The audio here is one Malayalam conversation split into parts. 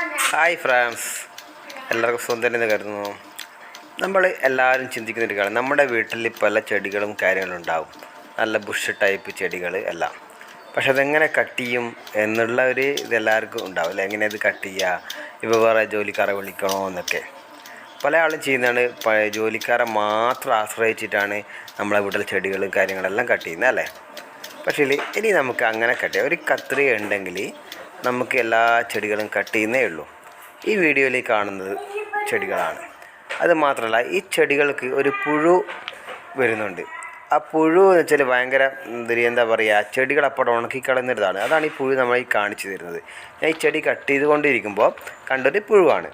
ഹായ് ഫ്രാൻസ് എല്ലാവർക്കും സുന്ദരം എന്ന് കരുതുന്നു. നമ്മൾ എല്ലാവരും ചിന്തിക്കുന്ന ഒരു കാര്യം. നമ്മുടെ വീട്ടിൽ പല ചെടികളും കാര്യങ്ങളും ഉണ്ടാവും. നല്ല ബുഷ് ടൈപ്പ് ചെടികൾ എല്ലാം. പക്ഷെ അതെങ്ങനെ കട്ട് ചെയ്യും എന്നുള്ള ഒരു ഇത് എല്ലാവർക്കും ഉണ്ടാവും. അല്ലെ? എങ്ങനെ ഇത് കട്ട് ചെയ്യുക ഇപ്പോൾ വേറെ ജോലിക്കാരെ വിളിക്കണോ എന്നൊക്കെ. പല ആളും ചെയ്യുന്നതാണ്. ജോലിക്കാരെ മാത്രം ആശ്രയിച്ചിട്ടാണ് നമ്മളെ വീട്ടിലെ ചെടികളും കാര്യങ്ങളെല്ലാം കട്ട് ചെയ്യുന്നത് അല്ലേ? പക്ഷേ ഇനി നമുക്ക് അങ്ങനെ കട്ട് ചെയ്യാം. ഒരു കത്രിക ഉണ്ടെങ്കിൽ നമുക്ക് എല്ലാ ചെടികളും കട്ട് ചെയ്യുന്നേ ഉള്ളൂ. ഈ വീഡിയോയിൽ കാണുന്നത് ചെടികളാണ്. അത് മാത്രമല്ല ഈ ചെടികൾക്ക് ഒരു പുഴു വരുന്നുണ്ട്. ആ പുഴു എന്ന് വെച്ചാൽ ഭയങ്കര എന്താ എന്താ പറയുക ചെടികൾ അപ്പോൾ ഉണക്കിക്കളയുന്നതാണ് അതാണ് ഈ പുഴു നമ്മൾ ഈ കാണിച്ചു തരുന്നത്. ഞാൻ ഈ ചെടി കട്ട് ചെയ്തുകൊണ്ടിരിക്കുമ്പോൾ കണ്ടൊരു പുഴുവാണ്.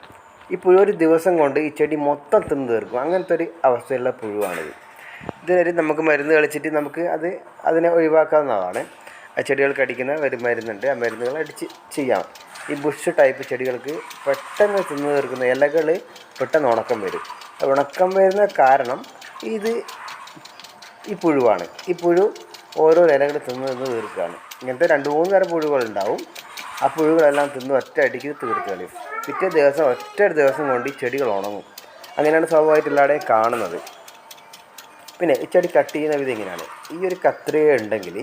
ഈ പുഴു ഒരു ദിവസം കൊണ്ട് ഈ ചെടി മൊത്തം തിന്നു തീർക്കും. അങ്ങനത്തെ ഒരു അവസ്ഥയുള്ള പുഴുവാണിത്. ഇതുവരെ നമുക്ക് മരുന്ന് കളിച്ചിട്ട് നമുക്ക് അത് അതിനെ ഒഴിവാക്കാവുന്നതാണ്. ആ ചെടികൾക്ക് അടിക്കുന്ന ഒരു മരുന്നുണ്ട് ആ മരുന്നുകൾ അടിച്ച് ചെയ്യാം. ഈ ബുഷ് ടൈപ്പ് ചെടികൾക്ക് പെട്ടെന്ന് തിന്നു തീർക്കുന്ന ഇലകൾ പെട്ടെന്ന് ഉണക്കം വരും. ഉണക്കം വരുന്ന കാരണം ഇത് ഈ പുഴുവാണ്. ഈ പുഴു ഓരോ ഇലകൾ തിന്ന് തിന്ന് തീർക്കുകയാണ്. ഇങ്ങനത്തെ രണ്ട് മൂന്ന് തരം പുഴുകളുണ്ടാവും ആ പുഴുകളെല്ലാം തിന്ന് ഒറ്റ അടിക്ക് തീർത്ത് കളയും പിറ്റേ ദിവസം ഒറ്റ ദിവസം കൊണ്ട് ഈ ചെടികൾ ഉണങ്ങും. അങ്ങനെയാണ് സ്വാഭാവികമായിട്ട് എല്ലാവരുടെയും കാണുന്നത്. പിന്നെ ഈ ചെടി കട്ട് ചെയ്യുന്ന വിധം ഇങ്ങനെയാണ് ഈ ഒരു കത്രിക ഉണ്ടെങ്കിൽ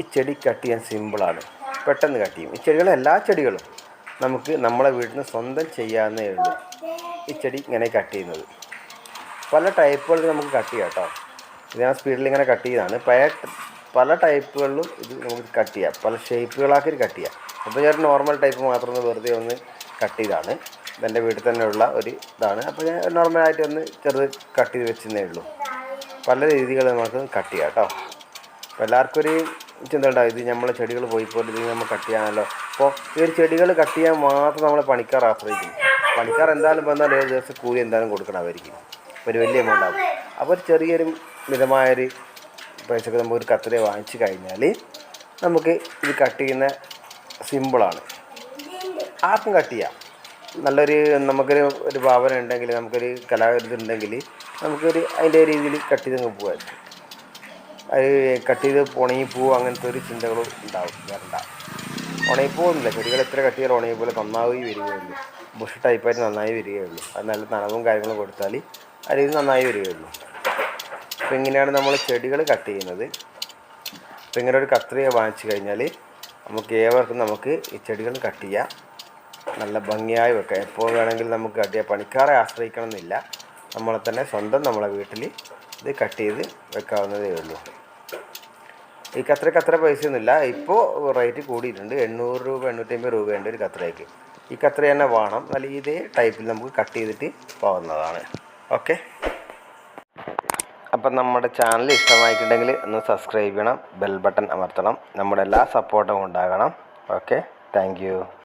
ഈ ചെടി കട്ട് ചെയ്യാൻ സിമ്പിളാണ്. പെട്ടെന്ന് കട്ട് ചെയ്യും. ഈ ചെടികൾ എല്ലാ ചെടികളും നമുക്ക് നമ്മളെ വീട്ടിൽ നിന്ന് സ്വന്തം ചെയ്യാവുന്നേ ഉള്ളൂ. ഈ ചെടി ഇങ്ങനെ കട്ട് ചെയ്യുന്നത്. പല ടൈപ്പുകളിൽ നമുക്ക് കട്ട് ചെയ്യാം കേട്ടോ. ഇത് ഞാൻ സ്പീഡിൽ ഇങ്ങനെ കട്ട് ചെയ്താണ്. പല പല ടൈപ്പുകളിലും ഇത് നമുക്ക് കട്ട് ചെയ്യാം. പല ഷേപ്പുകളാക്കി കട്ട് ചെയ്യാം. അപ്പോൾ ഞാൻ നോർമൽ ടൈപ്പ് മാത്രം ഒന്ന് വെറുതെ ഒന്ന് കട്ട് ചെയ്താണ്. ഇതെന്റെ വീട്ടിൽ തന്നെയുള്ള ഒരു ഇതാണ്. അപ്പോൾ ഞാൻ നോർമലായിട്ട് ഒന്ന് ചെറുത് കട്ട് ചെയ്ത് വെച്ചതേ ഉള്ളൂ. പല രീതികൾ നമുക്ക് കട്ട് ചെയ്യാം കേട്ടോ. അപ്പോൾ എല്ലാവർക്കും ഒരു ചിന്ത ഉണ്ടാവും ഇത്? നമ്മളെ ചെടികൾ പോയി പോലെ ഇത് നമ്മൾ കട്ട് ചെയ്യാനല്ലോ. അപ്പോൾ ഈ ഒരു ചെടികൾ കട്ട് ചെയ്യാൻ മാത്രം നമ്മളെ പണിക്കാർ ആശ്രയിക്കും പണിക്കാർ എന്തായാലും വന്നാൽ ഏഴ് ദിവസം കൂലി എന്തായാലും കൊടുക്കണം അവർക്ക്. ഒരു വലിയ എമൗണ്ട് ആവും. അപ്പോൾ ഒരു ചെറിയൊരു മിതമായൊരു പൈസക്ക് നമുക്ക് ഒരു കത്തിരി വാങ്ങിച്ചു കഴിഞ്ഞാൽ നമുക്ക് ഇത് കട്ട് ചെയ്യുന്ന സിമ്പിളാണ് ആർക്കും കട്ട് ചെയ്യാം. നല്ലൊരു നമുക്കൊരു ഒരു ഭാവന ഉണ്ടെങ്കിൽ നമുക്കൊരു കലാകൃതി ഉണ്ടെങ്കിൽ നമുക്കൊരു അതിന്റെ രീതിയിൽ കട്ട് ചെയ്ത് അങ്ങ് പോകാം അത് കട്ട് ചെയ്ത് ഉണങ്ങി പോവും അങ്ങനത്തെ ഒരു ചിന്തകളും ഉണ്ടാവും വരണ്ട ഉണങ്ങിപ്പോകുന്നില്ല ചെടികൾ എത്ര കട്ട് ചെയ്താൽ ഉണങ്ങി പോലെ നന്നായി വരികയുള്ളൂ. ബുഷ് ടൈപ്പായിട്ട് നന്നായി വരികയുള്ളൂ. അത് നല്ല നനവും കാര്യങ്ങളും കൊടുത്താൽ അതിൽ നന്നായി വരികയുള്ളൂ. അപ്പോൾ ഇങ്ങനെയാണ് നമ്മൾ ചെടികൾ കട്ട് ചെയ്യുന്നത്. അപ്പോൾ ഇങ്ങനെ ഒരു കത്രിക വാങ്ങിച്ചു കഴിഞ്ഞാൽ നമുക്ക് ഏവർക്കും നമുക്ക് ഈ ചെടികൾ കട്ട് ചെയ്യാം. നല്ല ഭംഗിയായി വെക്കാം. എപ്പോൾ വേണമെങ്കിലും നമുക്ക് കട്ട് ചെയ്യാം. പണിക്കാരെ ആശ്രയിക്കണം എന്നില്ല നമ്മളെ തന്നെ സ്വന്തം നമ്മളെ വീട്ടിൽ ഇത് കട്ട് ചെയ്ത് വെക്കാവുന്നതേ ഉള്ളൂ. ഈ കത്രയ്ക്ക് അത്ര പൈസയൊന്നുമില്ല ഇപ്പോൾ റേറ്റ് കൂടിയിട്ടുണ്ട്. എണ്ണൂറ് രൂപ എണ്ണൂറ്റമ്പത് രൂപയുണ്ട് ഒരു കത്രയ്ക്ക് ഈ കത്ര തന്നെ വേണം. നല്ല ഇതേ ടൈപ്പിൽ നമുക്ക് കട്ട് ചെയ്തിട്ട് പോകുന്നതാണ് ഓക്കെ അപ്പം നമ്മുടെ ചാനൽ ഇഷ്ടമായിട്ടുണ്ടെങ്കിൽ ഒന്ന് സബ്സ്ക്രൈബ് ചെയ്യണം. ബെൽ ബട്ടൺ അമർത്തണം. നമ്മുടെ എല്ലാ സപ്പോർട്ടും ഉണ്ടാകണം. Okay thank